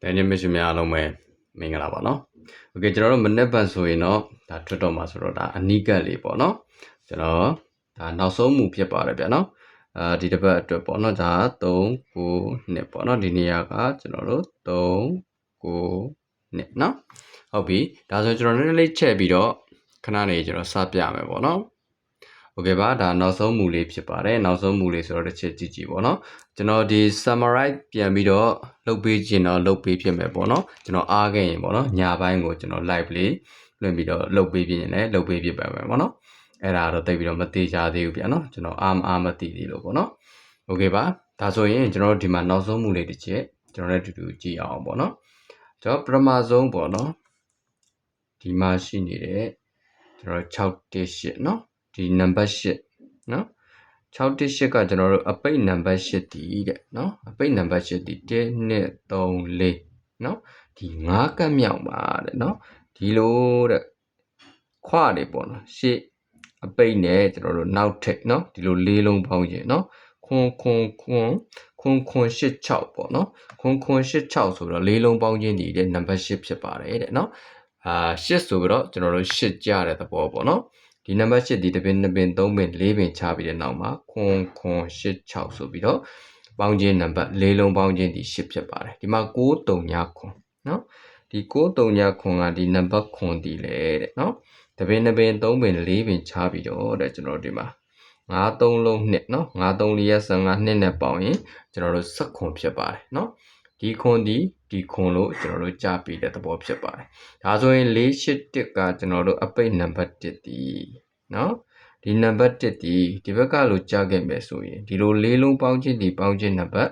တန်ချင်းမရှိများအားလုံးပဲမင်္ဂလာပါနော်โอเคကျွန်တော်တို့မနေ့ပတ်ဆိုရင်တော့ဒါထွက်တော့မှာဆိုတော့ဒါအနီးကပ်လေးပေါ့နော်ကျွန်တော်ဒါနောက်ဆုံးမှုဖြစ်ပါတယ်ဗျာနော်အာဒီတစ်ပတ်အတွက်ပေါ့နော်ဒါ3 9နှစ်ပေါ့နော်ဒီနေရာကကျွန်တော်တို့3 9နှစ်နော်ဟုတ်ပြီဒါဆိုကျွန်တော်လည်းလေးချက်ပြီးတော့ခဏနေကျွန်တော်စပြမယ်ပေါ့နော် โอเคပါဒါနောက်ဆုံးမူလေးဖြစ်ပါတယ်နောက်ဆုံးမူလေးဆိုတော့တစ်ချက်ကြည့်ကြည့်ပေါ့နော်ကျွန်တော်ဒီ summarize ပြန်ပြီးတော့လုပ်ပေးခြင်းတော့လုပ်ပေးဖြစ်မယ်ပေါ့နော်ကျွန်တော်အားခဲ့ရင်ပေါ့နော်ညပိုင်းကိုကျွန်တော် live လေးလွှင့်ပြီးတော့လုပ်ပေးဖြစ်ရင်လည်းလုပ်ပေးဖြစ်ပါမယ်ပေါ့နော်အဲ့ဒါတော့တိတ်ပြီးတော့မသေးကြသေးဘူးဗျာနော်ကျွန်တော်အားမအားမသိသေးလို့ပေါ့နော်โอเคပါဒါဆိုရင်ကျွန်တော်တို့ဒီမှာနောက်ဆုံးမူလေးတစ်ချက်ကျွန်တော်လည်းအတူတူကြည့်အောင်ပေါ့နော်ကျွန်တော်ပထမဆုံးပေါ့နော်ဒီမှာရှိနေတဲ့ကျွန်တော်618เนาะ ဒီနံပါတ်8နော်618ကကျွန်တော်တို့အပိတ်နံပါတ်8တီးတဲ့နော်အပိတ်နံပါတ်8တီး1 2 3 4နော်ဒီ5ကတ်မြောက်ပါတဲ့နော်ဒီလိုတဲ့ခွာတွေပေါ့နော်ရှေ့အပိတ်နဲ့ကျွန်တော်တို့နောက်ထပ်နော်ဒီလိုလေးလုံးပေါင်းရင်နော်ခွန်ခွန်ခွန်ခွန်ခွန်86ပေါ့နော်ခွန်ခွန်86ဆိုတော့လေးလုံးပေါင်းခြင်းဒီတဲ့နံပါတ်8ဖြစ်ပါတယ်တဲ့နော်အာ8ဆိုပြီးတော့ကျွန်တော်တို့8ကြတဲ့သဘောပေါ့နော် ဒီနံပါတ်8ဒီတစ်ပင်နှစ်ပင်သုံးပင်လေးပင်ချပြီးတဲ့နောက်မှာခွန်ခွန်8 6ဆိုပြီးတော့ပေါင်းခြင်းနံပါတ်လေးလုံးပေါင်းခြင်းဒီ8ဖြစ်ပါတယ်ဒီမှာ9 3ညခွန်နော်ဒီ9 3ညခွန်ကဒီနံပါတ်ခွန်ဒီလေတဲ့နော်တစ်ပင်နှစ်ပင်သုံးပင်လေးပင်ချပြီးတော့တဲ့ကျွန်တော်ဒီမှာ9 3လုံးနှစ်နော်9 3လေးရ15နှစ်နဲ့ပေါင်းရင်ကျွန်တော်တို့ဆက်ခွန်ဖြစ်ပါတယ်နော် ဒီခွန်ဒီဒီခွန်လို့ကျွန်တော်တို့ကြားပြီးတဲ့သဘောဖြစ်ပါတယ်။ဒါဆိုရင်481ကကျွန်တော်တို့အပိတ်နံပါတ်1ဒီနော်ဒီနံပါတ်1ဒီဒီဘက်ကလို့ကြားခဲ့မယ်ဆိုရင်ဒီလိုလေးလုံးပေါင်းခြင်းဒီပေါင်းခြင်းနံပါတ်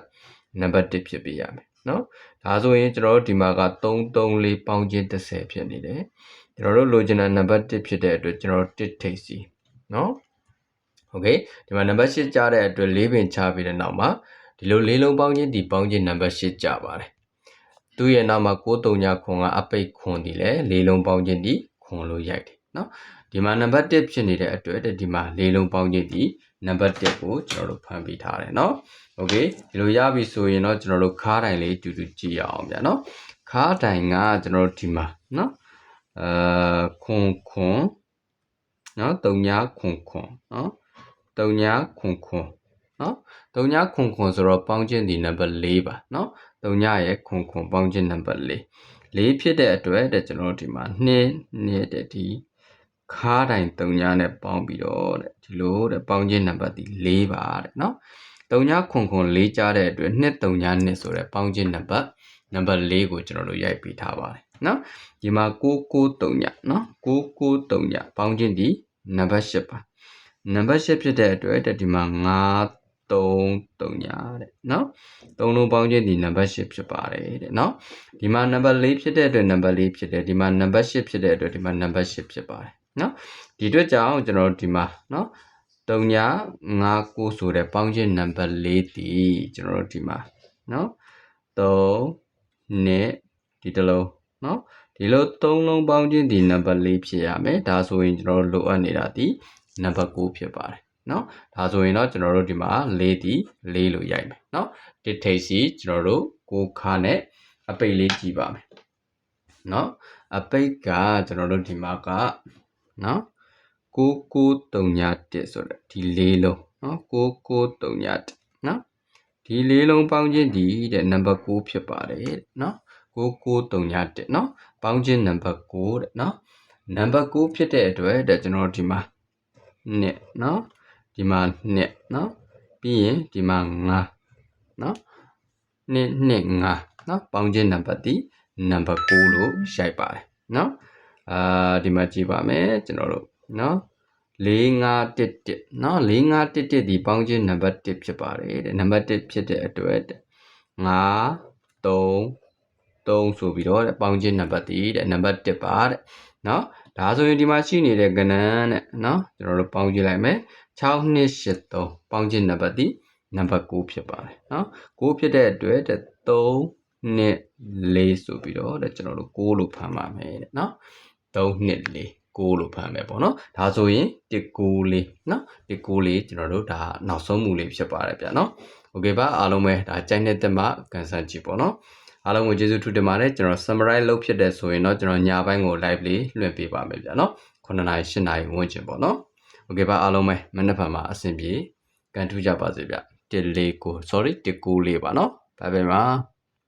နံပါတ်1ဖြစ်ပြရမယ်နော်။ဒါဆိုရင်ကျွန်တော်တို့ဒီမှာက334ပေါင်းခြင်း30ဖြစ်နေတယ်။ကျွန်တော်တို့လိုချင်တဲ့နံပါတ်1ဖြစ်တဲ့အတွက်ကျွန်တော်တို့1ထိပ်စီနော်။ Okay ဒီမှာနံပါတ်8ကြားတဲ့အတွက်၄ပင်ချပြီးတဲ့နောက်မှာ ဒီလိုလေးလုံးပေါင်းခြင်းဒီပေါင်းခြင်းနံပါတ်8ကြပါတယ်သူ့ရဲ့နောက်မှာ93ညခွန်ကအပိတ်ခွန်ဒီလဲလေးလုံးပေါင်းခြင်းဒီခွန်လို့ရိုက်တယ်နော်ဒီမှာနံပါတ်1ဖြစ်နေတဲ့အတွက်ဒီမှာလေးလုံးပေါင်းခြင်းဒီနံပါတ်1ကိုကျွန်တော်တို့ဖန်ပြီးထားတယ်နော်โอเคဒီလိုရပြီဆိုရင်တော့ကျွန်တော်တို့ခါးတိုင်လေးတူတူကြည့်ရအောင်ဗျာနော်ခါးတိုင်ကကျွန်တော်တို့ဒီမှာနော်အာခွန်ခွန်နော်တုံညာခွန်ခွန်နော်တုံညာခွန်ခွန် နော်တုံညာခွန်ခွန်ဆိုတော့ပေါင်းခြင်းဒီနံပါတ်4ပါနော်တုံညာရဲ့ခွန်ခွန်ပေါင်းခြင်းနံပါတ်4 4ဖြစ်တဲ့အတွက်တဲ့ကျွန်တော်တို့ဒီမှာ2နဲ့တဲ့ဒီခါးတိုင်တုံညာနဲ့ပေါင်းပြီးတော့တဲ့ဒီလိုတဲ့ပေါင်းခြင်းနံပါတ်ဒီ4ပါတဲ့နော်တုံညာခွန်ခွန်4ကြားတဲ့အတွက်2တုံညာ2ဆိုတဲ့ပေါင်းခြင်းနံပါတ်နံပါတ်4ကိုကျွန်တော်တို့ရိုက်ပေးထားပါတယ်နော်ဒီမှာ99တုံညာနော်99တုံညာပေါင်းခြင်းဒီနံပါတ်8ပါနံပါတ်8ဖြစ်တဲ့အတွက်တဲ့ဒီမှာ9 3 3ညာတဲ့နော်သုံးလုံးပေါင်းခြင်းဒီနံပါတ်8ဖြစ်ပါတယ်တဲ့နော်ဒီမှာနံပါတ်4ဖြစ်တဲ့အတွက်နံပါတ်4ဖြစ်တယ်ဒီမှာနံပါတ်8ဖြစ်တဲ့အတွက်ဒီမှာနံပါတ်8ဖြစ်ပါတယ်နော်ဒီအတွက်ကြောင့်ကျွန်တော်တို့ဒီမှာနော်3ညာ5 9ဆိုတဲ့ပေါင်းခြင်းနံပါတ်4ဒီကျွန်တော်တို့ဒီမှာနော်3နဲ့ဒီတစ်လုံးနော်ဒီလို3လုံးပေါင်းခြင်းဒီနံပါတ်4ဖြစ်ရမယ်ဒါဆိုရင်ကျွန်တော်တို့လိုအပ်နေတာဒီနံပါတ်9ဖြစ်ပါတယ် နော်ဒါဆိုရင်တော့ကျွန်တော်တို့ဒီမှာ၄တီ၄လို့ရိုက်မယ်နော်တစ်ထိပ်စီကျွန်တော်တို့ကိုခါနဲ့အပိတ်လေးကြည့်ပါမယ်နော်အပိတ်ကကျွန်တော်တို့ဒီမှာကနော်9931ဆိုတဲ့ဒီ၄လုံးနော်9931နော်ဒီ၄လုံးပေါင်းခြင်းဒီတဲ့နံပါတ်6ဖြစ်ပါတယ်နော်9931နော်ပေါင်းခြင်းနံပါတ်6တဲ့နော်နံပါတ်6ဖြစ်တဲ့အတွက်တဲ့ကျွန်တော်တို့ဒီမှာနှစ်နော် ဒီမှာနှစ်နော်ပြီးရင်ဒီမှာ9နော်နှစ်နှစ်9နော်ပေါင်းခြင်းနံပါတ်ဒီနံပါတ်6လို့ရိုက်ပါတယ်နော်အာဒီမှာကြည့်ပါမယ်ကျွန်တော်တို့နော်4511နော်4511ဒီပေါင်းခြင်းနံပါတ်1ဖြစ်ပါတယ်တဲ့နံပါတ်1ဖြစ်တဲ့အတွက်5 3 3ဆိုပြီးတော့တဲ့ပေါင်းခြင်းနံပါတ်တည်တဲ့နံပါတ်1ပါတဲ့နော် ဒါဆိုရင်ဒီမှာရှိနေတဲ့ကဏ္ဍတဲ့နော်ကျွန်တော်တို့ပေါင်းကြည့်လိုက်မယ်6283ပေါင်းခြင်းနံပါတ်ဒီနံပါတ်6ဖြစ်ပါတယ်နော်6ဖြစ်တဲ့အတွက်တဲ့3နှစ်4ဆိုပြီးတော့တဲ့ကျွန်တော်တို့6လို့ဖမ်းပါမယ်တဲ့နော်3နှစ်4 6လို့ဖမ်းမယ်ပေါ့နော်ဒါဆိုရင်194လေးနော်194လေးကျွန်တော်တို့ဒါနောက်ဆုံးမူလေးဖြစ်ပါတယ်ဗျာနော်โอเคပါအားလုံးပဲဒါကြိုက်တဲ့တက်မှကန်ဆန်းကြည့်ပေါ့နော် အားလုံးကိုကျေးဇူးထူးတင်ပါတယ်ကျွန်တော် summarize လုပ်ဖြစ်တဲ့ဆိုရင်တော့ကျွန်တော်ညပိုင်းကို live လေးလွှင့်ပေးပါမယ်ဗျာနော်9နာရီ10နာရီဝန်းကျင်ပေါ့နော်โอเคပါအားလုံးပဲမနေ့ဖန်မှာအဆင်ပြေကန်ထူးကြပါစေဗျ1လေးကို sorry 1ကိုလေးပါနော်ဘိုင်ဘိုင်ပါ